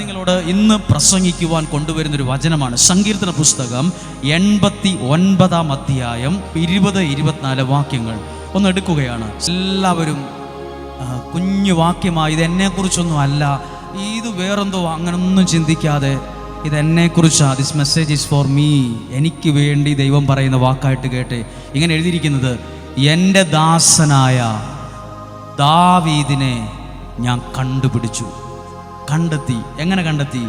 നിങ്ങളോട് ഇന്ന് പ്രസംഗിക്കുവാൻ കൊണ്ടുവരുന്നൊരു വചനമാണ്. സങ്കീർത്തന പുസ്തകം എൺപത്തി ഒൻപതാം അധ്യായം ഇരുപത് ഇരുപത്തിനാല് വാക്യങ്ങൾ. ഒന്ന് എടുക്കുകയാണ്. എല്ലാവരും കുഞ്ഞു വാക്യമായി ഇത് എന്നെക്കുറിച്ചൊന്നും അല്ല. ഇത് വേറെന്തോ അങ്ങനൊന്നും ചിന്തിക്കാതെ ഇത് കുറിച്ചാണ് this message is for me എനിക്ക് വേണ്ടി ദൈവം പറയുന്ന വാക്കായിട്ട് കേട്ടെ. ഇങ്ങനെ എഴുതിയിരിക്കുന്നത് എന്റെ ദാസനായ ദാവീദിനെ ഞാൻ കണ്ടുപിടിച്ചു. കണ്ടെത്തി? എങ്ങനെ കണ്ടെത്തി?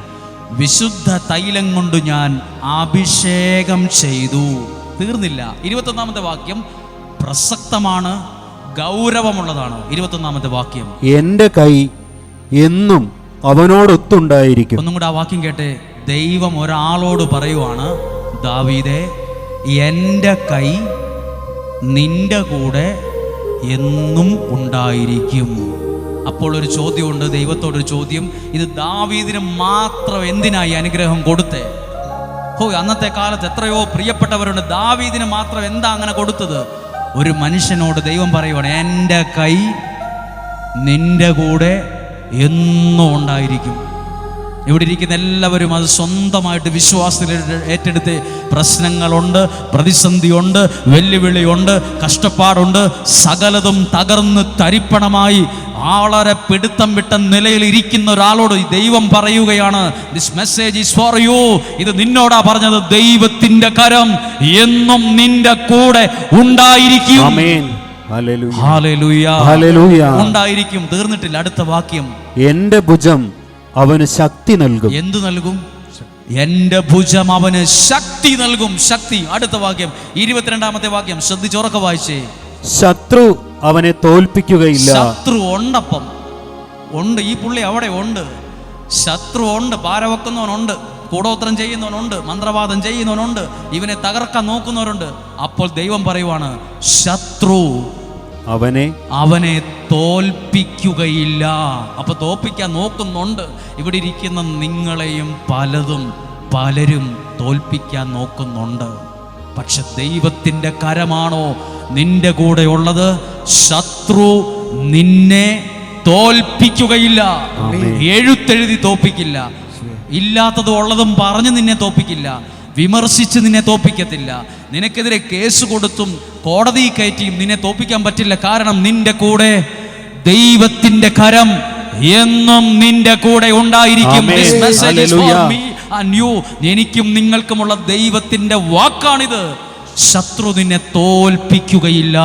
വിശുദ്ധ തൈലം കൊണ്ട് ഞാൻ അഭിഷേകം ചെയ്തു. തീർന്നില്ല. ഇരുപത്തൊന്നാമത്തെ വാക്യം പ്രസക്തമാണ് ഗൗരവമുള്ളതാണ്. ഇരുപത്തൊന്നാമത്തെ വാക്യം. എന്റെ കൈ എന്നും അവനോടൊത്തുണ്ടായിരിക്കും ഒന്നും കൂടെ ആ വാക്യം കേട്ടെ. ദൈവം ഒരാളോട് പറയുവാണ് ദാവീദേ എന്റെ കൈ നിന്റെ കൂടെ എന്നും ഉണ്ടായിരിക്കും. അപ്പോൾ ഒരു ചോദ്യമുണ്ട് ദൈവത്തോടൊരു ചോദ്യം. ഇത് ദാവീദിന് മാത്രം എന്തിനായി അനുഗ്രഹം കൊടുത്തേ? ഓ അന്നത്തെ കാലത്ത് എത്രയോ പ്രിയപ്പെട്ടവരുണ്ട്. ദാവീദിന് മാത്രം എന്താ അങ്ങനെ കൊടുത്തത്? ഒരു മനുഷ്യനോട് ദൈവം പറയുവാണ് എന്റെ കൈ നിന്റെ കൂടെ എന്നും ഉണ്ടായിരിക്കും. ഇവിടെ ഇരിക്കുന്ന എല്ലാവരും അത് സ്വന്തമായിട്ട് വിശ്വാസത്തിൽ ഏറ്റെടുത്ത് പ്രശ്നങ്ങളുണ്ട് പ്രതിസന്ധിയുണ്ട് വെല്ലുവിളിയുണ്ട് കഷ്ടപ്പാടുണ്ട് സകലതും തകർന്ന് തരിപ്പണമായി വളരെ പിടുത്തം വിട്ട നിലയിൽ ഇരിക്കുന്ന ഒരാളോട് ഈ ദൈവം പറയുകയാണ് this message is for you ഇത് നിന്നോടാ പറഞ്ഞത്. ദൈവത്തിന്റെ കരം എന്നും നിന്റെ കൂടെ ഉണ്ടായിരിക്കും. ഉണ്ടായിരിക്കും. തീർന്നിട്ടില്ല. അടുത്ത വാക്യം. എന്റെ ഭുജം അവന് ശക്തി നൽകും. എന്തു നൽകും? എന്റെ ഭുജം അവന് ശക്തി നൽകും. ശക്തി. അടുത്ത വാക്യം. ഇരുപത്തിരണ്ടാമത്തെ വാക്യം. ശ്രദ്ധിച്ചുറക്ക വായിച്ചേ. ശത്രു അവനെ തോൽപ്പിക്കുകയില്ല. ശത്രു ഉണ്ടപ്പം. ഉണ്ട്. ഈ പുള്ളി അവിടെ ഉണ്ട്. ശത്രു ഉണ്ട്. പാരവെക്കുന്നവനുണ്ട് കൂടോത്രം ചെയ്യുന്നവനുണ്ട്. മന്ത്രവാദം ചെയ്യുന്നവനുണ്ട്. ഇവനെ തകർക്കാൻ നോക്കുന്നവരുണ്ട്. അപ്പോൾ ദൈവം പറയുവാണ് ശത്രു അവനെ അവനെ തോൽപ്പിക്കുകയില്ല. അപ്പൊ തോൽപ്പിക്കാൻ നോക്കുന്നുണ്ട്. ഇവിടെ ഇരിക്കുന്ന നിങ്ങളെയും പലതും പലരും തോൽപ്പിക്കാൻ നോക്കുന്നുണ്ട്. പക്ഷെ ദൈവത്തിന്റെ കരമാണോ നിന്റെ കൂടെ ഉള്ളത് ശത്രു നിന്നെ തോൽപ്പിക്കുകയില്ല. എഴുത്തെഴുതി തോൽപ്പിക്കില്ല ഇല്ലാത്തതും ഉള്ളതും പറഞ്ഞ് നിന്നെ തോൽപ്പിക്കില്ല വിമർശിച്ച് നിന്നെ തോൽപ്പിക്കത്തില്ല നിനക്കെതിരെ കേസ് കൊടുത്തും കോടതി കയറ്റിയും നിന്നെ തോൽപ്പിക്കാൻ പറ്റില്ല. കാരണം നിന്റെ കൂടെ ദൈവത്തിന്റെ കരം എന്നും നിന്റെ കൂടെ ഉണ്ടായിരിക്കും. എനിക്കും നിങ്ങൾക്കുമുള്ള ദൈവത്തിന്റെ വാക്കാണിത്. ശത്രു നിന്നെ തോൽപ്പിക്കുകയില്ല.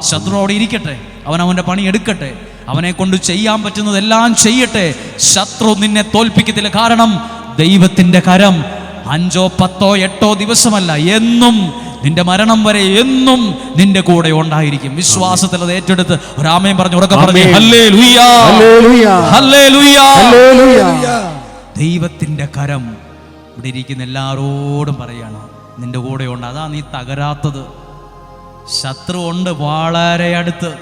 ശത്രു അവിടെ ഇരിക്കട്ടെ. അവൻ അവന്റെ പണി എടുക്കട്ടെ. അവനെ കൊണ്ട് ചെയ്യാൻ പറ്റുന്നതെല്ലാം ചെയ്യട്ടെ. ശത്രു നിന്നെ തോൽപ്പിക്കത്തില്ല. കാരണം ദൈവത്തിന്റെ കരം അഞ്ചോ പത്തോ എട്ടോ ദിവസമല്ല. എന്നും നിന്റെ മരണം വരെ എന്നും നിന്റെ കൂടെ ഉണ്ടായിരിക്കും. വിശ്വാസത്തിൽ അത് ഏറ്റെടുത്ത് ഒരാമയും പറഞ്ഞു ഉറക്കെ പറഞ്ഞു. ദൈവത്തിന്റെ കരം ഇവിടെ ഇരിക്കുന്ന എല്ലാരോടും പറയാണ്. നിന്റെ കൂടെ ഉണ്ട് അതാ നീ തകരാത്തത്. ശത്രു ഉണ്ട് വളരെ അടുത്ത്.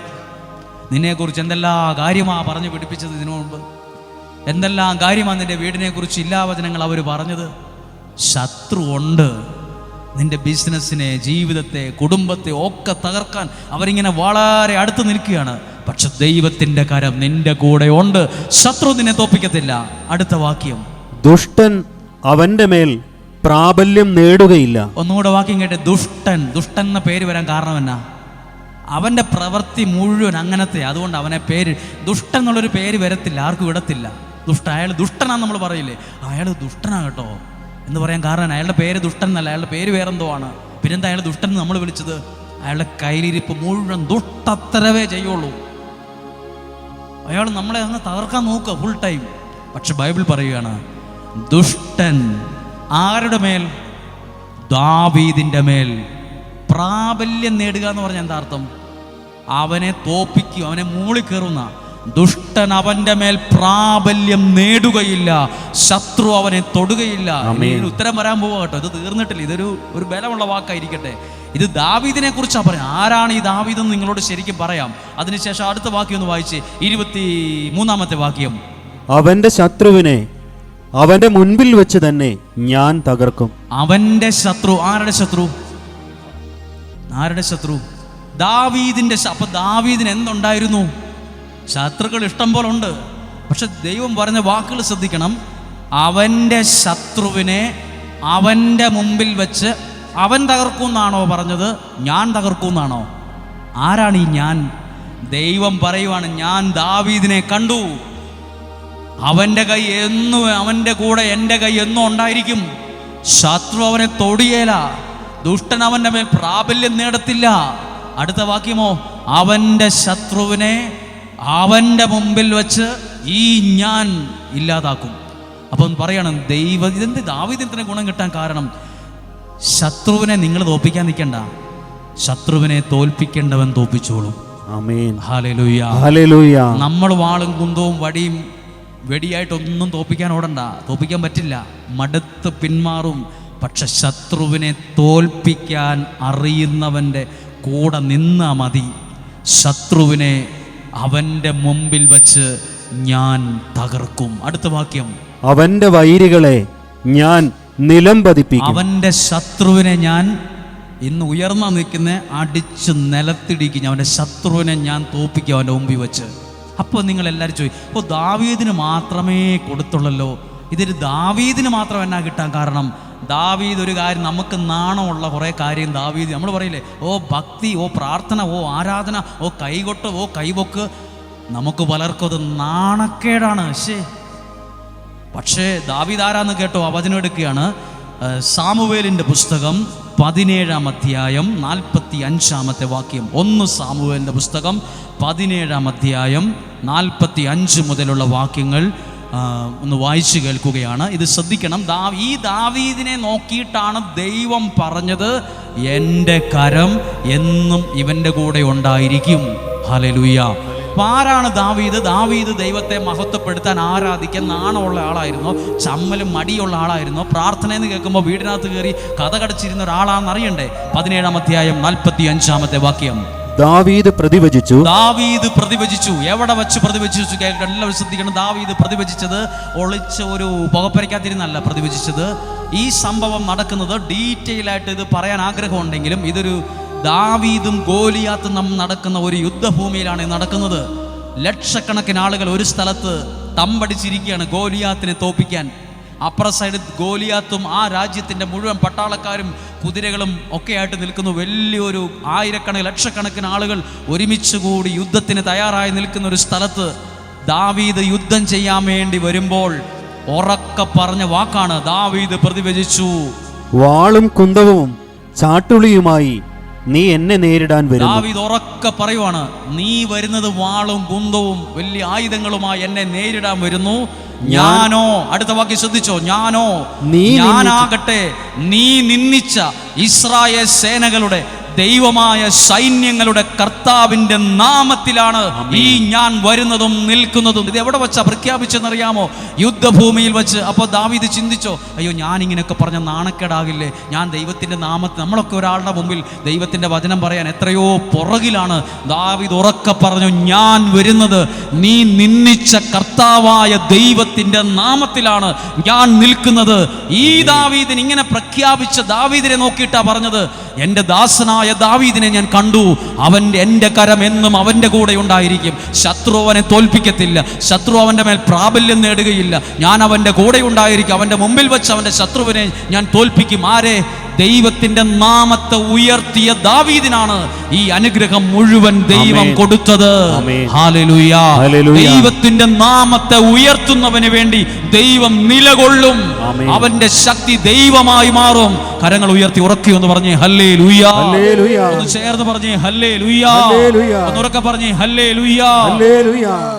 നിന്നെക്കുറിച്ച് എന്തെല്ലാം കാര്യമാ പറഞ്ഞു പിടിപ്പിച്ചത് ഇതിനു മുമ്പ്? എന്തെല്ലാം കാര്യമാണ് നിന്റെ വീടിനെ കുറിച്ച് ഇല്ലാവചനങ്ങൾ അവർ പറഞ്ഞത്? ശത്രു ഉണ്ട് നിന്റെ ബിസിനസ്സിനെ ജീവിതത്തെ കുടുംബത്തെ ഒക്കെ തകർക്കാൻ അവരിങ്ങനെ വളരെ അടുത്ത് നിൽക്കുകയാണ്. പക്ഷെ ദൈവത്തിന്റെ കരം നിന്റെ കൂടെ ഉണ്ട്. ശത്രു നിന്നെ തോപ്പിക്കത്തില്ല അടുത്ത വാക്യം. ദുഷ്ടൻ അവന്റെ മേൽ പ്രാബല്യം നേടുകയില്ല. ഒന്നുകൂടെ വാക്യം കേട്ടെ. ദുഷ്ടൻ ദുഷ്ടൻ എന്ന പേര് വരാൻ കാരണം എന്നാ? അവന്റെ പ്രവൃത്തി മുഴുവൻ അങ്ങനത്തെ അതുകൊണ്ട് അവനെ പേര് ദുഷ്ടൻ എന്നുള്ളൊരു പേര് വരത്തില്ല ആർക്കും ഇടത്തില്ല. ദുഷ്ട അയാൾ ദുഷ്ടനാന്ന് നമ്മൾ പറയില്ലേ? അയാൾ ദുഷ്ടനാ കേട്ടോ. എന്ന് പറയാൻ കാരണം അയാളുടെ പേര് ദുഷ്ടൻ എന്നല്ല അയാളുടെ പേര് വേറെന്തോ ആണ്. പിന്നെന്താ അയാൾ ദുഷ്ടൻ നമ്മൾ വിളിച്ചത്? അയാളുടെ കയ്യിലിരിപ്പ് മുഴുവൻ ദുഷ്ടത്തരവേ ചെയ്യുള്ളൂ. അയാൾ നമ്മളെ അങ്ങ് തകർക്കാൻ നോക്കുക ഫുൾ ടൈം പക്ഷെ ബൈബിൾ പറയുകയാണ് ദുഷ്ടൻ ആരുടെ മേൽ? ദാവീദിന്റെ മേൽ. പ്രാബല്യം നേടുക എന്ന് പറഞ്ഞാൽ എന്താ അർത്ഥം? അവനെ തോപ്പിക്കും അവനെ മൂളിക്കേറുന്ന ദുഷ്ടൻ അവന്റെ മേൽ പ്രാബല്യം നേടുകയില്ല. ശത്രു അവനെ തൊടുകയില്ല. ഉത്തരം വരാൻ പോവുക കേട്ടോ. ഇത് തീർന്നിട്ടില്ല. ഇതൊരു ഒരു ബലമുള്ള വാക്കായിരിക്കട്ടെ. ഇത് ദാവീദിനെ കുറിച്ചാണ് പറയാം ആരാണ് ഈ ദാവീദ് എന്ന് നിങ്ങളോട് ശരിക്കും പറയാം. അതിനുശേഷം അടുത്ത വാക്യം ഒന്ന് വായിച്ച് ഇരുപത്തി മൂന്നാമത്തെ വാക്യം. അവന്റെ ശത്രുവിനെ അവന്റെ മുൻപിൽ വെച്ച് തന്നെ ഞാൻ തകർക്കും. അവന്റെ ശത്രു ആരുടെ ശത്രു? ആരുടെ ശത്രു? ദാവീദിന്റെ അപ്പൊ ദാവീദിന് എന്തുണ്ടായിരുന്നു? ശത്രുക്കൾ ഇഷ്ടം പോലെ ഉണ്ട്. പക്ഷെ ദൈവം പറഞ്ഞ വാക്കുകൾ ശ്രദ്ധിക്കണം. അവന്റെ ശത്രുവിനെ അവന്റെ മുമ്പിൽ വെച്ച് അവൻ തകർക്കുമെന്നാണോ പറഞ്ഞത്? ഞാൻ തകർക്കുമെന്നാണോ ആരാണ് ഈ ഞാൻ? ദൈവം പറയുവാണ് ഞാൻ ദാവീദിനെ കണ്ടു. അവന്റെ കൈ എന്നും അവന്റെ കൂടെ എന്റെ കൈ എന്നും ഉണ്ടായിരിക്കും. ശത്രു അവനെ തൊടിയേല. ദുഷ്ടൻ അവന്റെ മേൽ പ്രാബല്യം നേടത്തില്ല. അടുത്ത വാക്യമോ? അവന്റെ ശത്രുവിനെ അവന്റെ മുമ്പിൽ വെച്ച് ഈ ഞാൻ ഇല്ലാതാക്കും. അപ്പം പറയണം ദൈവ ഇതെന്ത് ദാവിദ്യത്തിന് ഗുണം കിട്ടാൻ കാരണം? ശത്രുവിനെ നിങ്ങൾ തോപ്പിക്കാൻ നിൽക്കണ്ട. ശത്രുവിനെ തോൽപ്പിക്കേണ്ടവൻ തോപ്പിച്ചോളും നമ്മൾ വാളും കുന്തവും വടിയും വെടിയായിട്ടൊന്നും തോപ്പിക്കാൻ ഓടണ്ട. തോപ്പിക്കാൻ പറ്റില്ല. മടുത്ത് പിന്മാറും. പക്ഷെ ശത്രുവിനെ തോൽപ്പിക്കാൻ അറിയുന്നവന്റെ കൂടെ നിന്നാ മതി. ശത്രുവിനെ അവന്റെ മുമ്പിൽ വച്ച് ഞാൻ തകർക്കും. അടുത്ത വാക്യം. അവന്റെ വൈരികളെ ഞാൻ നിലം പതിപ്പിക്കും അവന്റെ ശത്രുവിനെ ഞാൻ ഇന്ന് ഉയർന്ന നിൽക്കുന്ന അടിച്ച് നിലത്തിടിക്കും. അവന്റെ ശത്രുവിനെ ഞാൻ തോപ്പിക്കും അവന്റെ മുമ്പിൽ വെച്ച്. അപ്പോൾ നിങ്ങൾ എല്ലാവരും ചോദിക്കും ഓ ദാവീദിന് മാത്രമേ കൊടുത്തുള്ളല്ലോ? ഇതൊരു ദാവീദിന് മാത്രം എന്നാ കിട്ടാൻ കാരണം? ദാവീദ് ഒരു കാര്യം നമുക്ക് നാണമുള്ള കുറേ കാര്യം ദാവീദ് നമ്മൾ പറയില്ലേ ഓ ഭക്തി ഓ പ്രാർത്ഥന ഓ ആരാധന ഓ കൈകൊട്ട് ഓ കൈവൊക്ക്. നമുക്ക് പലർക്കും അത് നാണക്കേടാണ്. ശേ പക്ഷേ ദാവീദ് ആരാന്ന് കേട്ടോ? അവചനം വചനം എടുക്കുകയാണ്. സാമുവേലിന്റെ പുസ്തകം പതിനേഴാം അധ്യായം നാൽപ്പത്തി അഞ്ചാമത്തെ വാക്യം. ഒന്ന് സാമുവേലിന്റെ പുസ്തകം പതിനേഴാം അധ്യായം നാൽപ്പത്തി അഞ്ച് മുതലുള്ള വാക്യങ്ങൾ ഒന്ന് വായിച്ചു കേൾക്കുകയാണ്. ഇത് ശ്രദ്ധിക്കണം. ദാ ഈ ദാവീദിനെ നോക്കിയിട്ടാണ് ദൈവം പറഞ്ഞത് എന്റെ കരം എന്നും ഇവന്റെ കൂടെ ഉണ്ടായിരിക്കും. ഹലലുയ്യ അപ്പൊ ആരാണ് ദാവീദ്? ദാവീദ് ദൈവത്തെ മഹത്വപ്പെടുത്താൻ ആരാധിക്കാൻ നാണമുള്ള ആളായിരുന്നു. ചമ്മലും മടിയുള്ള ആളായിരുന്നു. പ്രാർത്ഥന എന്ന് കേൾക്കുമ്പോൾ വീടിനകത്ത് കയറി കഥ കടച്ചിരുന്ന ഒരാളാണെന്ന് അറിയണ്ടേ? പതിനേഴാം അധ്യായം നാൽപ്പത്തി അഞ്ചാമത്തെ വാക്യം. ദാവീദ് പ്രതിവചിച്ചു. ദാവീദ് പ്രതിവചിച്ചു. എവിടെ വെച്ച് പ്രതിവചിച്ചു കേൾക്കണം. ശ്രദ്ധിക്കണം. ദാവീദ് പ്രതിവചിച്ചത് ഒളിച്ച ഒരു പുകപ്പരയ്ക്കാതിരുന്നല്ല പ്രതിവചിച്ചത്. ഈ സംഭവം നടക്കുന്നത് ഡീറ്റെയിൽ ആയിട്ട് ഇത് പറയാൻ ആഗ്രഹമുണ്ടെങ്കിലും ഇതൊരു ദാവീദും ഗോലിയാത്തും നാം നടക്കുന്ന ഒരു യുദ്ധഭൂമിയിലാണ് നടക്കുന്നത്. ലക്ഷക്കണക്കിന് ആളുകൾ ഒരു സ്ഥലത്ത് തമ്പടിച്ചിരിക്കുകയാണ് ഗോലിയാത്തിനെ തോപ്പിക്കാൻ. അപ്പുറ സൈഡ് ഗോലിയാത്തും ആ രാജ്യത്തിന്റെ മുഴുവൻ പട്ടാളക്കാരും കുതിരകളും ഒക്കെയായിട്ട് നിൽക്കുന്ന. വലിയൊരു ആയിരക്കണക്കിന് ലക്ഷക്കണക്കിന് ആളുകൾ ഒരുമിച്ച് കൂടി യുദ്ധത്തിന് തയ്യാറായി നിൽക്കുന്ന ഒരു സ്ഥലത്ത് ദാവീദ് യുദ്ധം ചെയ്യാൻ വേണ്ടി വരുമ്പോൾ ഉറക്ക പറഞ്ഞ വാക്കാണ് ദാവീദ് പ്രതിവചിച്ചു. വാളും കുന്തവും ചാട്ടുളിയുമായി നീ എന്നെ നേരിടാൻ വരുന്നു. ദാവീദ് ഉറക്ക പറയുവാണ് നീ വരുന്നത് വാളും കുന്തവും വലിയ ആയുധങ്ങളുമായി എന്നെ നേരിടാൻ വരുന്നു. ഞാനോ അടുത്ത വാക്യം ശ്രദ്ധിച്ചോ ഞാനോ നീ ഞാനാകട്ടെ നീ നിന്നിച്ച ഇസ്രായേൽ സേനകളുടെ ദൈവമായ സൈന്യങ്ങളുടെ കർത്താവിന്റെ നാമത്തിലാണ് ഈ ഞാൻ വരുന്നതും നിൽക്കുന്നതും. ഇത് എവിടെ വെച്ചാ പ്രഖ്യാപിച്ചെന്നറിയാമോ? യുദ്ധഭൂമിയിൽ വെച്ച്. അപ്പോൾ ദാവീദ് ചിന്തിച്ചോ അയ്യോ ഞാൻ ഇങ്ങനെയൊക്കെ പറഞ്ഞ നാണക്കേടാകില്ലേ? ഞാൻ ദൈവത്തിന്റെ നാമത്തിൽ നമ്മളൊക്കെ ഒരാളുടെ മുമ്പിൽ ദൈവത്തിന്റെ വചനം പറയാൻ എത്രയോ പുറകിലാണ്. ദാവീദ് ഉറക്കെ പറഞ്ഞു ഞാൻ വരുന്നത് നീ നിന്നിച്ച കർത്താവായ ദൈവത്തിന്റെ നാമത്തിലാണ്. ഞാൻ നിൽക്കുന്നത്. ഈ ദാവീദിന് ഇങ്ങനെ പ്രഖ്യാപിച്ച ദാവീദിനെ നോക്കിയിട്ടാ പറഞ്ഞത്. എന്റെ ദാസനായ ദാവീദിനെ ഞാൻ കണ്ടു. അവൻ എന്റെ കരം എന്നും അവന്റെ കൂടെ ഉണ്ടായിരിക്കും. ശത്രു അവനെ തോൽപ്പിക്കത്തില്ല. ശത്രു അവന്റെ മേൽ പ്രാബല്യം നേടുകയില്ല. ഞാൻ അവന്റെ കൂടെ ഉണ്ടായിരിക്കും. അവന്റെ മുമ്പിൽ വെച്ച് അവന്റെ ശത്രുവിനെ ഞാൻ തോൽപ്പിക്കും. ആരെ? ദൈവത്തിന്റെ നാമത്തെ ഉയർത്തിയ ദാവീദിനാണ് ഈ അനുഗ്രഹം മുഴുവൻ ദൈവം കൊടുത്തത്. ദൈവത്തിന്റെ നാമത്തെ ഉയർത്തുന്നവന് വേണ്ടി ദൈവം നിലകൊള്ളും. അവന്റെ ശക്തി ദൈവമായി മാറും. കരങ്ങൾ ഉയർത്തി ഉറക്കി ഒന്ന് പറഞ്ഞേ ഹല്ലേ ലുയ്യ ഹല്ലേലൂയ. ഒന്ന് ചേർന്ന് പറഞ്ഞേ ഹല്ലേ ലുയ്യ ഹല്ലേലൂയ. ഒന്ന് ഉറക്കെ പറഞ്ഞേ ഹല്ലേ ലുയ്യ ഹല്ലേലൂയ.